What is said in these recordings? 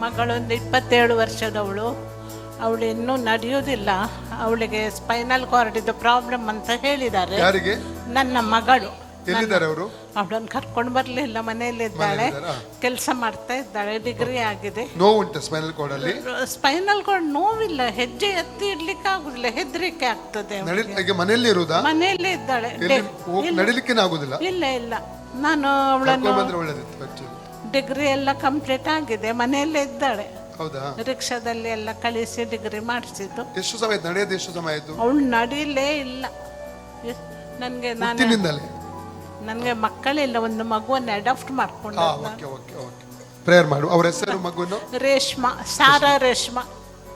ಮಗಳೊಂದು ಇಪ್ಪತ್ತೇಳು ವರ್ಷದವಳು. ಅವಳು ಇನ್ನೂ ನಡೆಯೋದಿಲ್ಲ ಅವಳಿಗೆ ಸ್ಪೈನಲ್ ಕಾರ್ಡಿದ್ದು ಪ್ರಾಬ್ಲಮ್ ಅಂತ ಹೇಳಿದ್ದಾರೆ. ಯಾರಿಗೆ? ನನ್ನ ಮಗಳು. ಎಲ್ಲಿದ್ದಾರೆ ಅವರು? ಅವಳನ್ನು ಕರ್ಕೊಂಡು ಬರಲಿಲ್ಲ ಮನೆಯಲ್ಲಿದ್ದಾಳೆ? ಕೆಲಸ ಮಾಡ್ತಾ ಇದ್ದಾಳೆ ಡಿಗ್ರಿ ಆಗಿದೆ. ಸ್ಪೈನಲ್ ಕಾರ್ಡ್ ಅಲ್ಲಿ? ಸ್ಪೈನಲ್ ಕಾರ್ಡ್ ನೋವಿಲ್ಲ ಹೆಜ್ಜೆ ಎತ್ತಿ ಇಡ್ಲಿಕ್ಕೆ ಆಗುದಿಲ್ಲ ಹೆದರಿಕೆ ಆಗ್ತದೆ ಮನೆಯಲ್ಲಿ ಇರುವುದಾ? ಮನೆಯಲ್ಲೇ ಇದ್ದಾಳೆ. ಆಗುದಿಲ್ಲ ಇಲ್ಲ. ಇಲ್ಲ ನಾನು ಅವಳನ್ನು ಒಳ್ಳೇದಿತ್ತು ಡಿಗ್ರಿ ಎಲ್ಲ ಕಂಪ್ಲೀಟ್ ಆಗಿದೆ ಮನೆಯಲ್ಲೇ ಇದ್ದಾಳೆ. ಹೌದಾ? ರಿಕ್ಷಾದಲ್ಲಿ ಎಲ್ಲ ಕಳಿಸಿ ಡಿಗ್ರಿ ಮಾಡಿಸಿದ್ದು. ಎಷ್ಟು ಸಮಯ ನಡೆಯದು ಎಷ್ಟು ಸಮಯ ಆಯ್ತು? ಅವಳು ನಡೀಲೇ ಇಲ್ಲ. ನನಗೆ ನಾನು ಹುಟ್ಟಿನಿಂದಲೇ? ನನಗೆ ಮಕ್ಕಳಿಲ್ಲ ಒಂದು ಮಗುವನ್ನು ಅಡಾಪ್ಟ್ ಮಾಡ್ಕೊಂಡು ಹಾ ಓಕೆ ಓಕೆ ಓಕೆ. ಪ್ರೇಯರ್ ಮಾಡು. ಅವ್ರ ಹೆಸರು ಮಗುವನ್ನು ರೇಷ್ಮಾ ಸಾರಾ ರೇಷ್ಮಾ.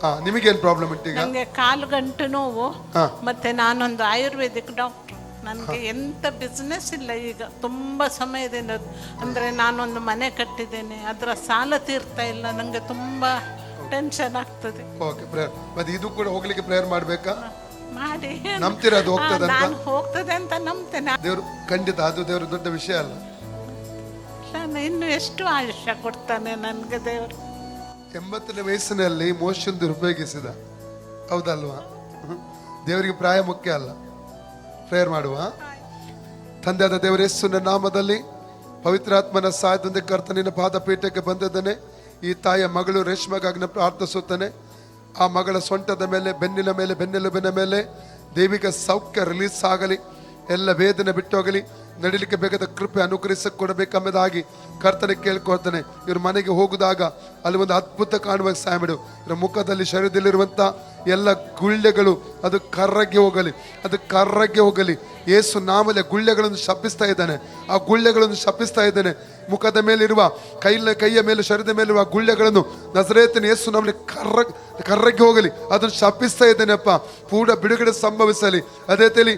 ನಿಮಗೆ ನಿಮಗೇನು ಪ್ರಾಬ್ಲಮ್ ಉಂಟು ಈಗ ನನಗೆ ಕಾಲು ಗಂಟು ನೋವು ಹಾ. ಮತ್ತೆ ನಾನೊಂದು ಆಯುರ್ವೇದಿಕ್ ಡಾಕ್ಟರ್ ನನಗೆ ಎಂತ ಬಿಸ್ನೆಸ್ ಇಲ್ಲ ಈಗ. ತುಂಬ ಸಮಯದಿಂದ ಅಂದರೆ ನಾನೊಂದು ಮನೆ ಕಟ್ಟಿದ್ದೇನೆ. ಅದರ ಸಾಲ ತೀರ್ತಾ ಇಲ್ಲ. ನನಗೆ ತುಂಬ ಟೆನ್ಷನ್ ಆಗ್ತದೆ. ಓಕೆ ಪ್ರೇಯರ್ ಮತ್ತೆ ಇದು ಕೂಡ ಹೋಗ್ಲಿಕ್ಕೆ ಪ್ರೇಯರ್ ಮಾಡಬೇಕಾ? ಮಾಡಿ. ನಂಬ್ತೀರ ಅದು ಹೋಗ್ತದೆ ಅಂತ? ನಾನು ಹೋಗ್ತದೆ ಅಂತ ನಂಬ್ತೇನೆ. ದೇವ್ರು ಖಂಡಿತ ಅದು ದೇವ್ರ ದೊಡ್ಡ ವಿಷಯ ಅಲ್ಲ. ನಾನು ಇನ್ನು ಎಷ್ಟು ಆಯುಷ್ಯ ಕೊಡ್ತಾನೆ ನನಗೆ ದೇವರು? ಎಂಬತ್ತನೇ ವಯಸ್ಸಿನಲ್ಲಿ ಮೋಶಂದು ಉಪಯೋಗಿಸಿದ. ಹೌದಲ್ವಾ? ದೇವರಿಗೆ ಪ್ರಾಯ ಮುಖ್ಯ ಅಲ್ಲ. ಪ್ರೇಯರ್ ಮಾಡುವ. ತಂದೆಯಾದ ದೇವರ ಯೇಸುವಿನ ನಾಮದಲ್ಲಿ ಪವಿತ್ರಾತ್ಮನ ಸಹಾಯದಿಂದ ಕರ್ತನಿನ ಪಾದಪೀಠಕ್ಕೆ ಬಂದಿದ್ದಾನೆ. ಈ ತಾಯಿಯ ಮಗಳು ರೇಷ್ಮೆಗಾಗಿನ ಪ್ರಾರ್ಥಿಸುತ್ತಾನೆ. ಆ ಮಗಳ ಸೊಂಟದ ಮೇಲೆ, ಬೆನ್ನಿನ ಮೇಲೆ, ಬೆನ್ನೆಲುಬಿನ ಮೇಲೆ ದೈವಿಕ ಸೌಖ್ಯ ರಿಲೀಸ್ ಆಗಲಿ. ಎಲ್ಲ ವೇದನೆ ಬಿಟ್ಟೋಗಲಿ. ನಡಿಲಿಕ್ಕೆ ಬೇಕಾದ ಕೃಪೆ ಅನುಗ್ರಹಿಸ ಕೊಡಬೇಕೆಂಬುದಾಗಿ ಕರ್ತನೆ ಕೇಳ್ಕೊಳ್ತಾನೆ. ಇವ್ರ ಮನೆಗೆ ಹೋಗಿದಾಗ ಅಲ್ಲಿ ಒಂದು ಅದ್ಭುತ ಕಾಣುವ ಸಹಾಯ ಮಾಡು ಇವ್ರ ಮುಖದಲ್ಲಿ ಶರೀರದಲ್ಲಿರುವಂಥ ಎಲ್ಲ ಗುಳ್ಳೆಗಳು ಅದು ಕರ್ರಗೆ ಹೋಗಲಿ, ಅದು ಕರ್ರಗೆ ಹೋಗಲಿ. ಏಸು ನಾಮಲೆ ಗುಳ್ಳೆಗಳನ್ನು ಶಪಿಸ್ತಾ ಇದ್ದಾನೆ. ಆ ಗುಳ್ಳೆಗಳನ್ನು ಶಪಿಸ್ತಾ ಇದ್ದಾನೆ. ಮುಖದ ಮೇಲಿರುವ, ಕೈಲ, ಕೈಯ ಮೇಲೆ, ಶರೀರದ ಮೇಲಿರುವ ಗುಳ್ಳೆಗಳನ್ನು ನಜರೇತನ ಏಸು ನಮ್ಮಲ್ಲಿ ಕರ್ರ, ಕರ್ರಗೆ ಹೋಗಲಿ. ಅದನ್ನು ಶಪಿಸ್ತಾ ಇದ್ದಾನೆಪ್ಪ ಪೂರ್ಣ ಬಿಡುಗಡೆ ಸಂಭವಿಸಲಿ. ಅದೇ ತಲಿ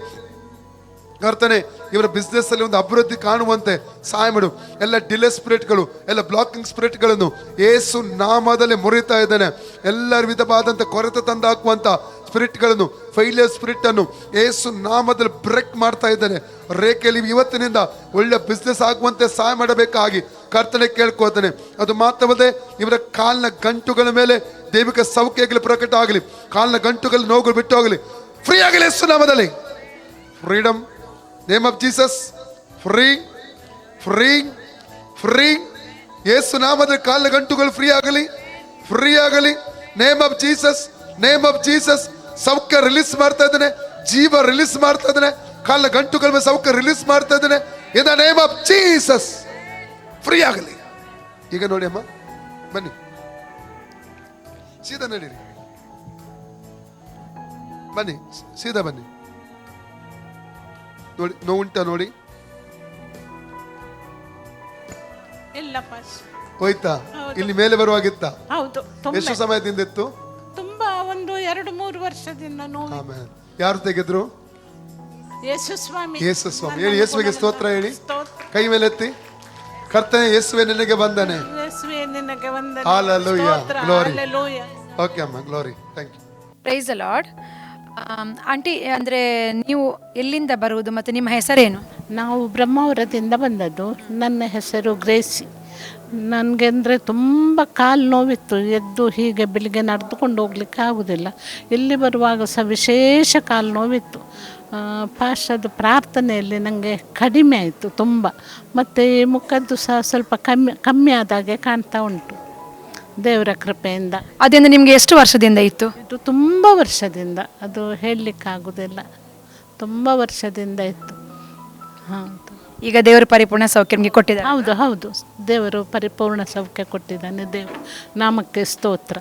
ಕರ್ತನೆ, ಇವರ ಬಿಸ್ನೆಸ್ ಅಲ್ಲಿ ಒಂದು ಅಭಿವೃದ್ಧಿ ಕಾಣುವಂತೆ ಸಹಾಯ ಮಾಡು. ಎಲ್ಲ ಡಿಲೇ ಸ್ಪಿರಿಟ್ಗಳು ಎಲ್ಲ ಬ್ಲಾಕಿಂಗ್ ಸ್ಪಿರಿಟ್ಗಳನ್ನು ಏಸು ನಾಮದಲ್ಲಿ ಮುರಿತಾ ಇದ್ದಾನೆ. ಎಲ್ಲ ವಿಧವಾದಂಥ ಕೊರತೆ ತಂದು ಹಾಕುವಂಥ ಸ್ಪಿರಿಟ್ಗಳನ್ನು ಫೈಲಿಯರ್ ಸ್ಪಿರಿಟ್ ಅನ್ನು ಏಸು ನಾಮದಲ್ಲಿ ಬ್ರೇಕ್ ಮಾಡ್ತಾ ಇದ್ದಾನೆ. ರೇಖೆಯಲ್ಲಿ ಇವತ್ತಿನಿಂದ ಒಳ್ಳೆ ಬಿಸ್ನೆಸ್ ಆಗುವಂತೆ ಸಹಾಯ ಮಾಡಬೇಕಾಗಿ ಕರ್ತನೆ ಕೇಳ್ಕೋತಾನೆ ಅದು ಮಾತ್ರವಲ್ಲದೆ, ಇವರ ಕಾಲಿನ ಗಂಟುಗಳ ಮೇಲೆ ದೈವಿಕ ಸೌಖ್ಯಗಳು ಪ್ರಕಟ ಆಗಲಿ ಕಾಲಿನ ಗಂಟುಗಳ ನೋವುಗಳು ಬಿಟ್ಟು ಹೋಗಲಿ ಫ್ರೀ ಆಗಲಿ ಯೇಸು ನಾಮದಲ್ಲಿ. Freedom name of Jesus free free free Yesu ನಾಮದ ಕಾಲ ಗಂಟುಗಳು ಫ್ರೀ ಆಗಲಿ ಫ್ರೀ ಆಗಲಿ name of Jesus name of Jesus ಸೌಖ್ಯ ರಿಲೀಸ್ ಮಾಡ್ತಾ ಇದ್ದಾನೆ ಜೀವ ರಿಲೀಸ್ ಮಾಡ್ತಾ ಇದ್ದಾನೆ ಕಾಲ ಗಂಟುಗಳ ಮೇಲೆ ಸೌಖ್ಯ ರಿಲೀಸ್ ಮಾಡ್ತಾ ಇದ್ದಾನೆ in the name of Jesus free ಆಗಲಿ ಈಗ ನೋಡಿ ಅಮ್ಮ, ಬನ್ನಿ. ಸೀದಾ ನಡೀರಿ. ಬನ್ನಿ, ಸೀದಾ ಬನ್ನಿ. ನೋಡಿ ನೋವುಂಟ ನೋಡಿ? ಇಲ್ಲ ಹೋಯ್ತಾ? ಇಲ್ಲಿ ಮೇಲೆ ಬರುವಾಗಿತ್ತ ಹೌದು ತುಂಬ. ಎಷ್ಟು ಸಮಯದಿಂದ ಇತ್ತು ತುಂಬಾ ಒಂದು ಎರಡು ಮೂರು ವರ್ಷದಿಂದ ನೋವು. ಆಮೇಲೆ. ಯಾರು ತೆಗೆದ್ರು? ಯೇಸು ಸ್ವಾಮಿ ಯೇಸು ಸ್ವಾಮಿ ಹೇಳಿ ಯೇಸುವಿಗೆ ಸ್ತೋತ್ರ ಹೇಳಿ. ಸ್ತೋತ್ರ. ಕೈ ಮೇಲೆ ಎತ್ತಿ. ಕರ್ತನೆ ಯೇಸುವೆ ನಿನಗೆ ಬಂದನೆ ಯೇಸುವೆ ನಿನಗೆ ವಂದನೆ. Hallelujah. ಸ್ತೋತ್ರ. Glory. Hallelujah. ಓಕೆ ಅಮ್ಮ. Glory thank you praise Lord aunty, ಅಂದರೆ ನೀವು ಎಲ್ಲಿಂದ ಬರುವುದು ಮತ್ತು ನಿಮ್ಮ ಹೆಸರೇನು? ನಾವು ಬ್ರಹ್ಮಾವರದಿಂದ ಬಂದದ್ದು. ನನ್ನ ಹೆಸರು ಗ್ರೇಸಿ. ನನಗೆ ಅಂದರೆ ತುಂಬ ಕಾಲು ನೋವಿತ್ತು. ಎದ್ದು ಹೀಗೆ ಬೆಳಿಗ್ಗೆ ನಡೆದುಕೊಂಡು ಹೋಗ್ಲಿಕ್ಕೆ ಆಗುವುದಿಲ್ಲ ಇಲ್ಲಿ ಬರುವಾಗ ಸಹ ವಿಶೇಷ ಕಾಲು ನೋವಿತ್ತು. ಪಾಶದ ಪ್ರಾರ್ಥನೆಯಲ್ಲಿ ನನಗೆ ಕಡಿಮೆ ಆಯಿತು ತುಂಬ. ಮತ್ತು ಮುಖದ್ದು ಸಹ ಸ್ವಲ್ಪ ಕಮ್ಮಿ ಕಮ್ಮಿ ಆದಾಗೆ ಕಾಣ್ತಾ ಉಂಟು. ದೇವರ ಕೃಪೆಯಿಂದ. ಅದರಿಂದ ನಿಮಗೆ ಎಷ್ಟು ವರ್ಷದಿಂದ ಇತ್ತು? ಇದು ತುಂಬ ವರ್ಷದಿಂದ. ಅದು ಹೇಳಲಿಕ್ಕಾಗೋದಿಲ್ಲ. ತುಂಬ ವರ್ಷದಿಂದ ಇತ್ತು. ಹೌದು ಈಗ ದೇವರು ಪರಿಪೂರ್ಣ ಸೌಖ್ಯ ನಿಮಗೆ ಕೊಟ್ಟಿದ್ದಾರೆ. ಹೌದು ಹೌದು. ದೇವರು ಪರಿಪೂರ್ಣ ಸೌಖ್ಯ ಕೊಟ್ಟಿದ್ದಾನೆ ದೇವರು. ನಾಮಕ್ಕೆ ಸ್ತೋತ್ರ.